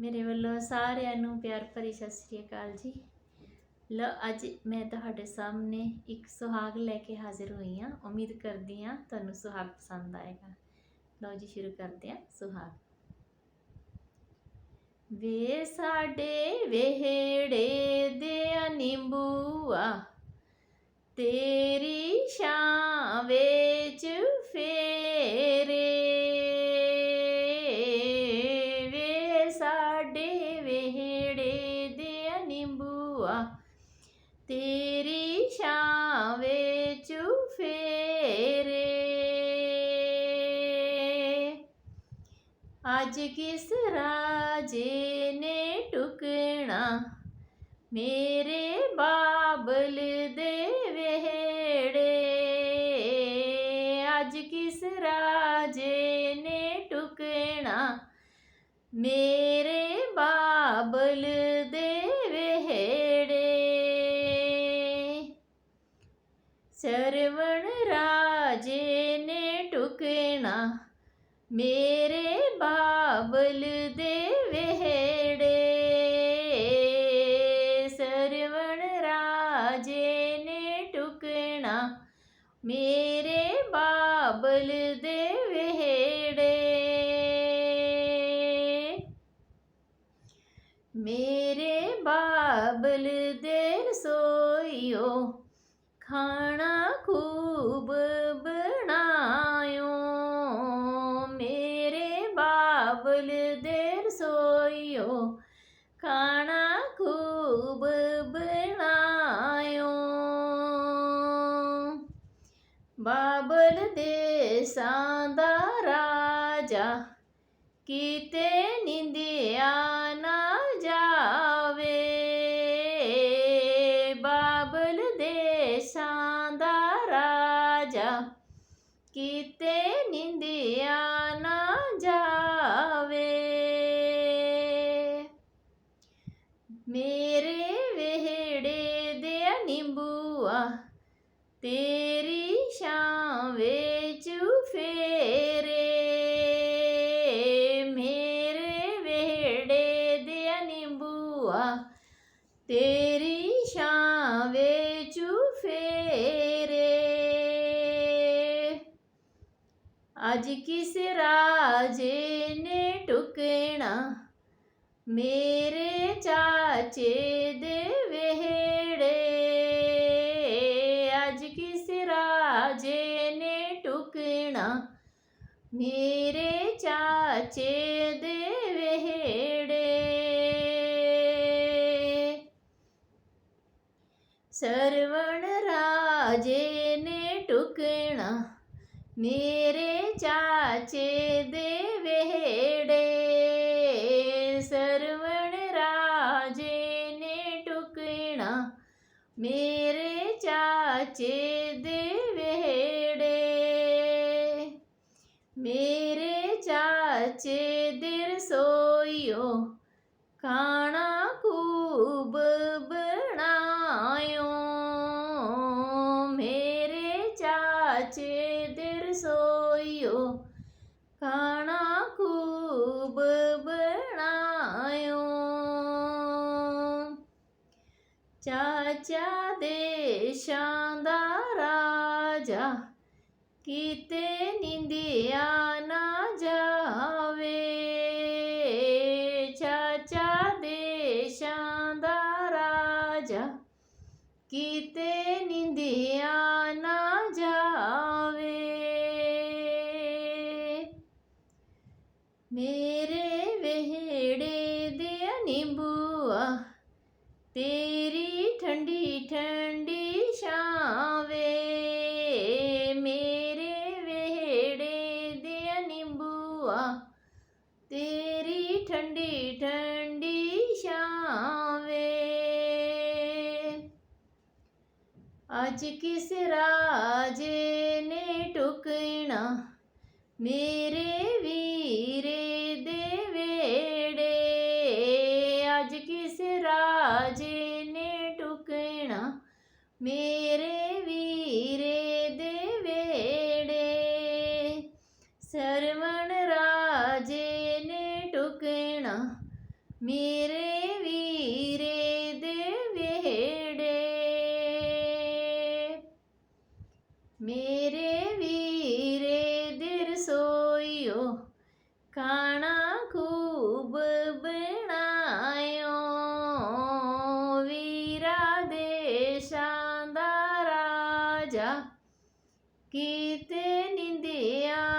ਮੇਰੇ ਵੱਲੋਂ ਸਾਰਿਆਂ ਨੂੰ ਪਿਆਰ ਭਰੀ ਸਤਿ ਸ੍ਰੀ ਅਕਾਲ ਜੀ। ਲੋ ਅੱਜ ਮੈਂ ਤੁਹਾਡੇ ਸਾਹਮਣੇ ਇੱਕ ਸੁਹਾਗ ਲੈ ਕੇ ਹਾਜ਼ਰ ਹੋਈ ਹਾਂ। ਉਮੀਦ ਕਰਦੀ ਹਾਂ ਤੁਹਾਨੂੰ ਸੁਹਾਗ ਪਸੰਦ ਆਏਗਾ। ਲਓ ਜੀ, ਸ਼ੁਰੂ ਕਰਦੇ ਹਾਂ ਸੁਹਾਗ। ਵੇ ਸਾਡੇ ਵਿਹੜੇ ਦੇ ਨਿੰਬੂਆ, ਤੇਰੀ ਛਾਂ ਵਿੱਚ ਫੇਰੇ ਨਿੰਬੂਆ ਤੇਰੀ ਛਾਂ ਚੁਫੇਰੇ ਅੱਜ ਕਿਸ ਰਾਜੇ ਨੇ ਟੁਕਣਾ? ਮੇਰੇ ਬਾਬਲ ਦੇ ਵਿਹੜੇ। ਅੱਜ ਕਿਸ ਰਾਜੇ ਨੇ ਟੁਕਣਾ? ਮੇਰੇ ਬਾਬਲ ਟੁਕਣਾ ਮੇਰੇ ਬਾਬਲ ਦੇ ਵਿਹੜੇ, ਸਰਵਣ ਰਾਜੇ ਨੇ ਟੁਕਣਾ। ਮੇਰੇ ਬਾਬਲ ਦੇ ਵਿਹੜੇ, ਮੇਰੇ ਬਾਬਲ ਦੇ ਰਸੋਈਓ, ਖਾਣਾ ਖੂਬ ਬਾਬਲ ਦੇ ਰਸੋਈਓ ਖਾਣਾ ਖੂਬ ਬਣਾਇਓ ਬਾਬਲ ਦੇਸਾਂ ਦਾ ਰਾਜਾ ਕਿਤੇ ਨਿੰਦਿਆ ਨਾ ਜਾਵੇ ਬਾਬਲ ਤੇਰੀ ਛਾਂ ਵਿੱਚ ਫੇਰੇ, ਮੇਰੇ ਵਿਹੜੇ ਦੇ ਨਿੰਬੂਆ। ਤੇਰੀ ਛਾਂ ਵਿੱਚ ਫੇਰੇ। ਅੱਜ ਕਿਸ ਰਾਜੇ ਨੇ ਟੁਕਣਾ? ਮੇਰੇ ਚਾਚੇ ਦੇ ਟੁਕਣਾ ਮੇਰੇ ਚਾਚੇ ਦੇ ਵਿਹੜੇ ਸਰਵਣ ਰਾਜੇ ਨੇ ਟੁਕਣਾ ਮੇਰੇ ਚਾਚੇ ਦੇ ਵਿਹੜੇ ਸਰਵਣ ਰਾਜੇ ਨੇ ਟੁਕਣਾ ਮੇਰੇ ਚਾਚੇ ਦੇ ਵਿਹੜੇ ਮੇਰੇ ਚਾਚੇ ਦੇ ਰਸੋਈਓ ਖਾਣਾ ਖੂਬ ਬਣਾਇਓ। ਮੇਰੇ ਚਾਚੇ ਦੇ ਰਸੋਈਓ ਖਾਣਾ ਖੂਬ ਬਣਾਇਓ। ਚਾਚਾ ਦੇਸ਼ਾਂ ਦਾ ਰਾਜਾ ਕਿਤੇ ਨਿੰਦਿਆ ਨਾ ਜਾਵੇ। ਚਾਚਾ ਦੇਸ਼ਾਂ ਦਾ ਰਾਜਾ, ਕਿਤੇ ਨਿੰਦਿਆ ਨਾ ਜਾਵੇ। ਮੇਰੇ ਵਿਹੜੇ ਦੇ ਨਿੰਬੂਆ, ਤੇਰੀ ਠੰਡੀ ਠੰਡੀ ਠੰਡੀ ਠੰਡੀ ਛਾਵੇ। ਅੱਜ ਕਿਸ ਰਾਜੇ ਨੇ ਟੁਕਣਾ ਮੇਰੇ ਵੀਰੇ ਦੇ ਵੇੜੇ ਅੱਜ ਕਿਸ ਰਾਜੇ ਨੇ ਟੁਕਣਾ ਮੇਰੇ ਮੇਰੇ ਵੀਰੇ ਦੇ ਵਿਹੜੇ। ਮੇਰੇ ਵੀਰੇ ਦੇ ਰਸੋਈਓ ਖਾਣਾ ਖੂਬ ਬਣਾਇਓ। ਵੀਰਾ ਦੇਸ਼ਾਂ ਦਾ ਰਾਜਾ ਕੀਤੇ ਨਿੰਦਿਆ ਨਾ